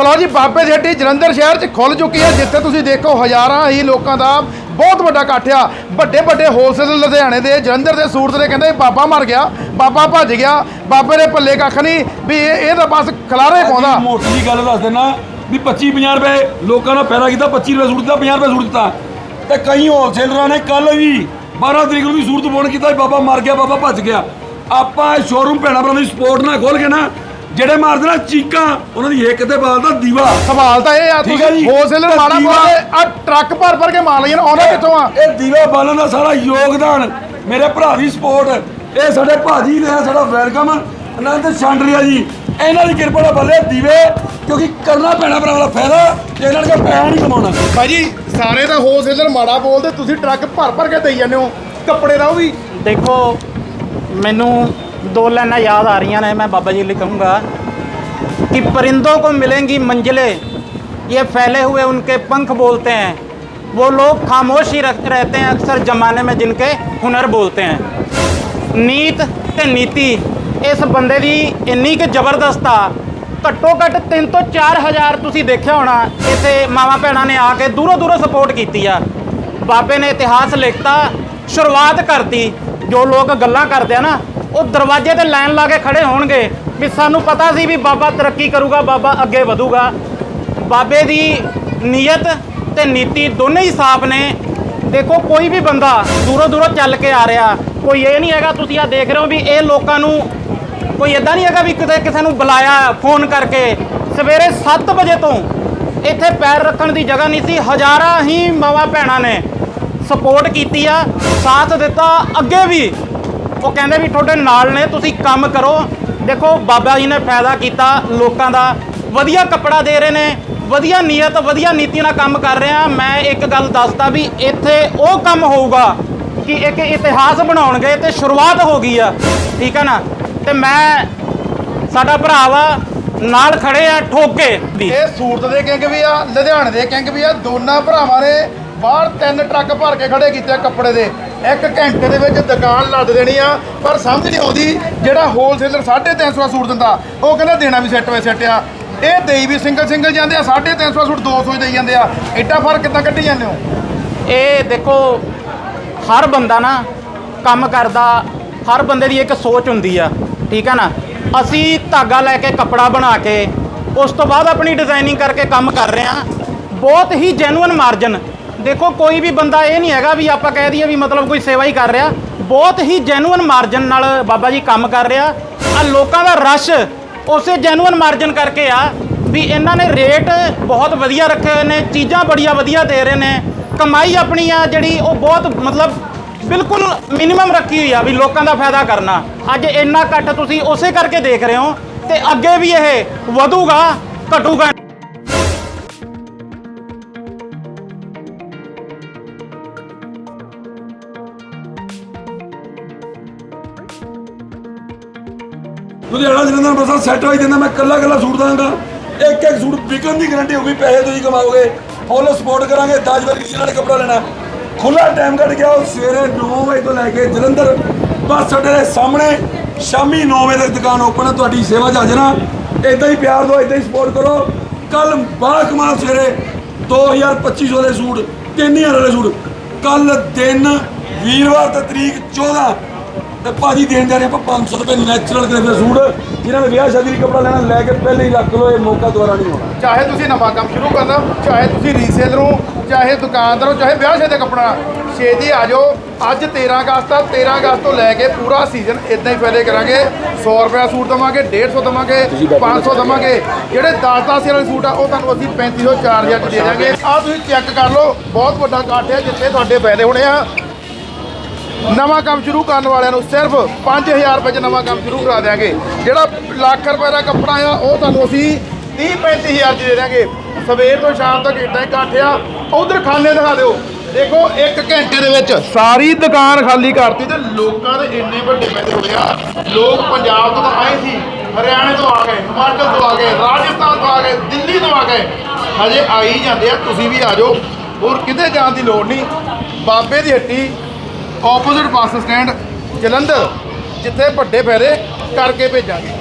ਹੌਸਲਾ ਜੀ ਬਾਬੇ ਦੀ ਹੱਟੀ ਜਲੰਧਰ ਸ਼ਹਿਰ 'ਚ ਖੁੱਲ ਚੁੱਕੀ ਹੈ ਜਿੱਥੇ ਤੁਸੀਂ ਦੇਖੋ ਹਜ਼ਾਰਾਂ ਹੀ ਲੋਕਾਂ ਦਾ ਬਹੁਤ ਵੱਡਾ ਇਕੱਠ ਆ। ਵੱਡੇ ਵੱਡੇ ਹੋਲਸੇਲ ਲੁਧਿਆਣੇ ਦੇ ਜਲੰਧਰ ਦੇ ਸੂਰਤ ਦੇ ਕਹਿੰਦੇ ਬਾਬਾ ਮਰ ਗਿਆ ਬਾਬਾ ਭੱਜ ਗਿਆ ਬਾਬੇ ਦੇ ਪੱਲੇ ਕੱਖ ਨਹੀਂ ਵੀ ਇਹ ਇਹ ਤਾਂ ਬਸ ਖਲਾਰਾ ਪਾਉਂਦਾ। ਮੋਟੀ ਜੀ ਗੱਲ ਦੱਸ ਦੇਣਾ ਵੀ 25 50 ਰੁਪਏ ਲੋਕਾਂ ਨੇ ਫਾਇਦਾ ਕੀਤਾ 25 ਰੁਪਏ ਸੂਟ ਦਿੱਤਾ 50 ਰੁਪਏ ਸੂਟ ਦਿੱਤਾ। ਤੇ ਕਈ ਹੋਲਸੇਲਰਾਂ ਨੇ ਕੱਲ ਵੀ 12 ਤਰੀਕ ਨੂੰ ਵੀ ਸੂਟ ਫੋਨ ਕੀਤਾ ਬਾਬਾ ਮਰ ਗਿਆ ਬਾਬਾ ਭੱਜ ਗਿਆ। ਆਪਾਂ ਸ਼ੋਰੂਮ ਭੈਣਾ ਭਰਾ ਦੀ ਸਪੋਰਟ ਨਾਲ ਖੋਲ ਕੇ ਨਾ ਜਿਹੜੇ ਮਾਰਦੇ ਨਾ ਚੀਕਾਂ ਉਹਨਾਂ ਦੀ ਇੱਕ ਤੇ ਬਾਲਦਾ ਦੀਵਾ। ਸਵਾਲ ਤਾਂ ਇਹ ਆ ਤੁਸੀਂ ਹੋਲਸੇਲਰ ਤਾਂ ਮਾੜਾ ਆ ਟਰੱਕ ਭਰ ਭਰ ਕੇ ਮਾਰ ਲਈਆਂ ਆਉਣਾ ਕਿੱਥੋਂ ਆ? ਇਹ ਦੀਵਾ ਬਾਲਣ ਦਾ ਸਾਰਾ ਯੋਗਦਾਨ ਮੇਰੇ ਭਰਾ ਦੀ ਸਪੋਰਟ ਇਹ ਸਾਡੇ ਭਾਜੀ ਨੇ ਸਾਡਾ ਵੈਲਕਮ ਅਨੰਦ ਛਾਂਡਰੀਆ ਜੀ। ਇਹਨਾਂ ਦੀ ਕਿਰਪਾ ਨਾਲ ਬੱਲੇ ਦੀਵੇ ਕਿਉਂਕਿ ਕਰਨਾ ਪੈਣਾ ਭਰਾ ਦਾ ਫਾਇਦਾ ਤੇ ਇਹਨਾਂ ਨੇ ਪੈਸਾ ਨਹੀਂ ਕਮਾਉਣਾ। ਭਾਜੀ ਸਾਰੇ ਤਾਂ ਹੋਲਸੇਲਰ ਮਾੜਾ ਬੋਲਦੇ ਤੁਸੀਂ ਟਰੱਕ ਭਰ ਭਰ ਕੇ ਦੇਈ ਜਾਂਦੇ ਹੋ ਕੱਪੜੇ ਦਾ ਉਹ ਵੀ। ਦੇਖੋ ਮੈਨੂੰ दो लाइना याद आ रही ने मैं बाबा जी लिखूंगा कि परिंदों को मिलेंगी मंजिलें ये फैले हुए उनके पंख बोलते हैं वो लोग खामोश ही रख रहते हैं अक्सर जमाने में जिनके हुनर बोलते हैं ਨੀਤ ਤੇ ਨੀਤੀ ਇਸ ਬੰਦੇ ਦੀ ਇੰਨੀ ਕਿ ਜ਼ਬਰਦਸਤ ਆ ਘੱਟੋ ਘੱਟ 3 ਤੋਂ 4000 ਤੁਸੀਂ ਦੇਖਿਆ ਹੋਣਾ ਇੱਥੇ ਮਾਵਾ ਭੈਣਾਂ ਨੇ ਆ ਕੇ ਦੂਰੋਂ ਦੂਰੋਂ ਸਪੋਰਟ ਕੀਤੀ ਆ ਬਾਬੇ ਨੇ ਇਤਿਹਾਸ ਲਿਖਤਾ ਸ਼ੁਰੂਆਤ ਕਰਤੀ ਜੋ ਲੋਕ ਗੱਲਾਂ ਕਰਦੇ ਆ ਨਾ ਉਹ ਦਰਵਾਜ਼ੇ ਤੇ ਲਾਈਨ ਲਾ ਕੇ ਖੜੇ ਹੋਣਗੇ ਵੀ ਸਾਨੂੰ ਪਤਾ ਸੀ ਵੀ ਬਾਬਾ ਤਰੱਕੀ ਕਰੂਗਾ, ਬਾਬਾ ਅੱਗੇ ਵਧੂਗਾ। ਬਾਬੇ ਦੀ ਨੀਅਤ ਤੇ ਨੀਤੀ ਦੋਨੇ ਹੀ ਸਾਫ਼ ਨੇ। ਦੇਖੋ, ਕੋਈ ਵੀ ਬੰਦਾ ਦੂਰੋਂ ਦੂਰੋਂ ਚੱਲ ਕੇ ਆ ਰਿਹਾ, ਕੋਈ ਇਹ ਨਹੀਂ ਹੈਗਾ, ਤੁਸੀਂ ਆ ਦੇਖ ਰਹੇ ਹੋ ਵੀ ਇਹ ਲੋਕਾਂ ਨੂੰ ਕੋਈ ਇਦਾਂ ਨਹੀਂ ਹੈਗਾ ਵੀ ਕਿਤੇ ਕਿਸੇ ਨੂੰ ਬੁਲਾਇਆ ਫੋਨ ਕਰਕੇ। ਸਵੇਰੇ 7 ਵਜੇ ਤੋਂ ਇੱਥੇ ਪੈਰ ਰੱਖਣ ਦੀ ਜਗ੍ਹਾ ਨਹੀਂ ਸੀ, ਹਜ਼ਾਰਾਂ ਹੀ ਮਾਵਾ ਭੈਣਾਂ ਨੇ ਸਪੋਰਟ ਕੀਤੀ ਆ, ਸਾਥ ਦਿੱਤਾ, ਅੱਗੇ ਵੀ ਉਹ ਕਹਿੰਦੇ ਵੀ ਤੁਹਾਡੇ ਨਾਲ ਨੇ, ਤੁਸੀਂ ਕੰਮ ਕਰੋ। ਦੇਖੋ, ਬਾਬਾ ਜੀ ਨੇ ਫਾਇਦਾ ਕੀਤਾ ਲੋਕਾਂ ਦਾ। ਵਧੀਆ ਕੱਪੜਾ ਦੇ ਰਹੇ ਨੇ, ਵਧੀਆ ਨੀਅਤ, ਵਧੀਆ ਨੀਤੀ ਨਾਲ ਕੰਮ ਕਰ ਰਹੇ ਆ। ਮੈਂ ਇੱਕ ਗੱਲ ਦੱਸਦਾ ਵੀ ਇੱਥੇ ਉਹ ਕੰਮ ਹੋਊਗਾ ਕਿ ਇੱਕ ਇਤਿਹਾਸ ਬਣਾਉਣਗੇ ਤੇ ਸ਼ੁਰੂਆਤ ਹੋ ਗਈ ਆ। ਠੀਕ ਆ ਨਾ? ਤੇ ਮੈਂ, ਸਾਡਾ ਭਰਾ ਵਾ, ਨਾਲ ਖੜੇ ਆ ਠੋਕੇ ਦੀ। ਇਹ ਸੂਰਤ ਦੇ ਕਿੰਗ ਵੀ ਆ, ਲੁਧਿਆਣੇ ਦੇ ਕਿੰਗ ਵੀ ਆ। ਦੋਨਾਂ ਭਰਾਵਾਂ ਨੇ ਬਾਹਰ ਤਿੰਨ ਟਰੱਕ ਭਰ ਕੇ ਖੜੇ ਕੀਤੇ ਕੱਪੜੇ ਦੇ। ਇੱਕ ਘੰਟੇ ਦੇ ਵਿੱਚ ਦੁਕਾਨ ਲੱਦ ਦੇਣੀ ਆ, ਪਰ ਸਮਝ ਨਹੀਂ ਆਉਂਦੀ ਜਿਹੜਾ ਹੋਲਸੇਲਰ 350 ਦਾ ਸੂਟ ਦਿੰਦਾ, ਉਹ ਕਹਿੰਦਾ ਦੇਣਾ ਵੀ ਸੈੱਟ ਵੇ ਸੈੱਟ ਆ। ਇਹ ਦੇਈ ਵੀ ਸਿੰਗਲ ਸਿੰਗਲ ਜਾਂਦੇ ਆ 350 ਦਾ ਸੂਟ 200 ਹੀ ਦੇਈ ਜਾਂਦੇ ਆ। ਐਡਾ ਫ਼ਰਕ ਕਿੱਦਾਂ ਕੱਢੀ ਜਾਂਦੇ ਹੋ? ਇਹ ਦੇਖੋ, ਹਰ ਬੰਦਾ ਨਾ ਕੰਮ ਕਰਦਾ, ਹਰ ਬੰਦੇ ਦੀ ਇੱਕ ਸੋਚ ਹੁੰਦੀ ਆ, ਠੀਕ ਆ ਨਾ? ਅਸੀਂ ਧਾਗਾ ਲੈ ਕੇ, ਕੱਪੜਾ ਬਣਾ ਕੇ, ਉਸ ਤੋਂ ਬਾਅਦ ਆਪਣੀ ਡਿਜ਼ਾਈਨਿੰਗ ਕਰਕੇ ਕੰਮ ਕਰ ਰਹੇ ਆ ਬਹੁਤ ਹੀ ਜੈਨੂਇਨ ਮਾਰਜਨ ਦੇਖੋ, ਕੋਈ ਵੀ ਬੰਦਾ ਇਹ ਨਹੀਂ ਹੈਗਾ ਵੀ ਆਪਾਂ ਕਹਿ ਦਈਏ ਵੀ ਮਤਲਬ ਕੋਈ ਸੇਵਾ ਹੀ ਕਰ ਰਿਹਾ। ਬਹੁਤ ਹੀ ਜੈਨੂਇਨ ਮਾਰਜਨ ਨਾਲ ਬਾਬਾ ਜੀ ਕੰਮ ਕਰ ਰਿਹਾ। ਆ ਲੋਕਾਂ ਦਾ ਰਸ਼ ਉਸੇ ਜੈਨੂਇਨ ਮਾਰਜਨ ਕਰਕੇ ਆ ਵੀ ਇਹਨਾਂ ਨੇ ਰੇਟ ਬਹੁਤ ਵਧੀਆ ਰੱਖੇ ਹੋਏ ਨੇ, ਚੀਜ਼ਾਂ ਬੜੀਆਂ ਵਧੀਆ ਦੇ ਰਹੇ ਨੇ। ਕਮਾਈ ਆਪਣੀ ਆ ਜਿਹੜੀ ਉਹ ਬਹੁਤ ਮਤਲਬ ਬਿਲਕੁਲ ਮਿਨੀਮਮ ਰੱਖੀ ਹੋਈ ਆ ਵੀ ਲੋਕਾਂ ਦਾ ਫਾਇਦਾ ਕਰਨਾ। ਅੱਜ ਇੰਨਾ ਘੱਟ ਤੁਸੀਂ ਉਸੇ ਕਰਕੇ ਦੇਖ ਰਹੇ ਹੋ ਤੇ ਅੱਗੇ ਵੀ ਇਹ ਵਧੂਗਾ, ਘਟੂਗਾ। ਲੁਧਿਆਣਾ ਜਲੰਧਰ ਬਸਾਂ ਸੈੱਟ ਹੋਈ ਦਿੰਦਾ ਮੈਂ ਕੱਲਾ ਕੱਲਾ ਸੂਟ ਦਾਂਗਾ। ਇੱਕ ਇੱਕ ਸੂਟ ਵਿਕਣ ਦੀ ਗਾਰੰਟੀ ਹੋਊਗੀ ਪੈਸੇ ਤੁਸੀਂ ਕਮਾਓਗੇ। ਫੁੱਲ ਸਪੋਰਟ ਕਰਾਂਗੇ 10 ਵਾਰੀ ਕਿਸੇ ਨਾਲ ਕੱਪੜਾ ਲੈਣਾ। ਖੁੱਲਾ ਟਾਈਮ ਕੱਢ ਕੇ ਆਓ, ਸਵੇਰੇ 9 ਵਜੇ ਤੋਂ ਲੈ ਕੇ ਜਲੰਧਰ ਬੱਸ ਅੱਡੇ ਦੇ ਸਾਹਮਣੇ, ਸ਼ਾਮੀ 9 ਵਜੇ ਤੱਕ ਦੁਕਾਨ ਓਪਨ ਹੈ ਤੁਹਾਡੀ ਸੇਵਾ 'ਚ ਹਾਜ਼ਰ ਹਾਂ। ਇਦਾਂ ਹੀ ਪਿਆਰ ਦਿਓ ਇਦਾਂ ਹੀ ਸਪੋਰਟ ਕਰੋ। ਕੱਲ ਬਾਹਰ ਕਮਾਲ ਸਵੇਰੇ 2250 ਦੇ ਸੂਟ 3000 ਵਾਲੇ ਸੂਟ। ਕੱਲ ਦਿਨ ਵੀਰਵਾਰ ਤੇ ਤਰੀਕ 14 ਤੇ ਭਾਜੀ ਦੇਣ ਜਾ ਰਹੇ ਆਪਾਂ 500 ਰੁਪਏ ਨੈਚੁਰਲ ਗ੍ਰੇਫ ਸੂਟ। ਜਿਨ੍ਹਾਂ ਨੇ ਵਿਆਹ ਸ਼ਾਦੀ ਲਈ ਕੱਪੜਾ ਲੈਣਾ ਲੈ ਕੇ ਪਹਿਲੇ ਹੀ ਰੱਖ ਲਓ ਇਹ ਮੌਕਾ ਦੁਬਾਰਾ ਨਹੀਂ ਆਉਣਾ ਚਾਹੇ ਤੁਸੀਂ ਨਵਾਂ ਕੰਮ ਸ਼ੁਰੂ ਕਰਨਾ ਚਾਹੇ ਤੁਸੀਂ ਰੀਸੇਲਰ ਹੋ ਚਾਹੇ ਦੁਕਾਨਦਾਰ ਹੋ ਚਾਹੇ ਵਿਆਹ ਸ਼ਾਦੀ ਦਾ ਕੱਪੜਾ। ਛੇਤੀ ਆ ਜਾਓ। ਅੱਜ 13 ਅਗਸਤ ਆ 13 ਅਗਸਤ ਤੋਂ ਲੈ ਕੇ ਪੂਰਾ ਸੀਜ਼ਨ ਇਦਾਂ ਹੀ ਫਾਇਦੇ ਕਰਾਂਗੇ। 100 ਰੁਪਏ ਸੂਟ ਦਵਾਂਗੇ 150 ਦਵਾਂਗੇ 500 ਦਵਾਂਗੇ। ਜਿਹੜੇ 10-10 ਵਾਲੇ ਸੂਟ ਆ ਉਹ ਤੁਹਾਨੂੰ ਅਸੀਂ 3500 4000 ਚ ਦੇ ਦਾਂਗੇ ਆ ਤੁਸੀਂ ਚੈੱਕ ਕਰ ਲਓ ਬਹੁਤ ਵੱਡਾ ਇਕੱਠ ਹੈ ਜਿੱਥੇ ਤੁਹਾਡੇ ਫਾਇਦੇ ਹੋਣੇ ਆ। ਨਵਾਂ ਕੰਮ ਸ਼ੁਰੂ ਕਰਨ ਵਾਲਿਆਂ ਨੂੰ ਸਿਰਫ 5000 ਰੁਪਏ 'ਚ ਨਵਾਂ ਕੰਮ ਸ਼ੁਰੂ ਕਰਾ ਦਿਆਂਗੇ। ਜਿਹੜਾ ਲੱਖ ਰੁਪਏ ਦਾ ਕੱਪੜਾ ਆ, ਉਹ ਤੁਹਾਨੂੰ ਅਸੀਂ 30 35000 'ਚ ਦੇ ਦਿਆਂਗੇ। ਸਵੇਰ ਤੋਂ ਸ਼ਾਮ ਤੱਕ ਇੱਦਾਂ ਹੀ ਇਕੱਠ ਆ। ਉਧਰ ਖਾਨੇ ਦਿਖਾ ਦਿਓ। ਦੇਖੋ 1 ਘੰਟੇ ਦੇ ਵਿੱਚ ਸਾਰੀ ਦੁਕਾਨ ਖਾਲੀ ਕਰਤੀ ਤੇ ਲੋਕਾਂ ਦੇ ਇੰਨੇ ਵੱਡੇ ਪੈਸੇ ਹੋ ਗਿਆ ਲੋਕ ਪੰਜਾਬ ਤੋਂ ਤਾਂ ਆਏ ਸੀ, ਹਰਿਆਣੇ ਤੋਂ ਆ ਗਏ, ਹਿਮਾਚਲ ਤੋਂ ਆ ਗਏ, ਰਾਜਸਥਾਨ ਤੋਂ ਆ ਗਏ, ਦਿੱਲੀ ਤੋਂ ਆ ਗਏ। ਹਜੇ ਆਈ ਜਾਂਦੇ ਆ, ਤੁਸੀਂ ਵੀ ਆ ਜਾਓ। ਹੋਰ ਕਿਤੇ ਜਾਣ ਦੀ ਲੋੜ ਨਹੀਂ। ਬਾਬੇ ਦੀ ਹੱਟੀ ਆਪੋਜ਼ਿਟ ਬੱਸ ਸਟੈਂਡ ਜਲੰਧਰ ਜਿੱਥੇ ਵੱਡੇ ਫੇਰੇ ਕਰਕੇ ਭੇਜਾਂਗੇ।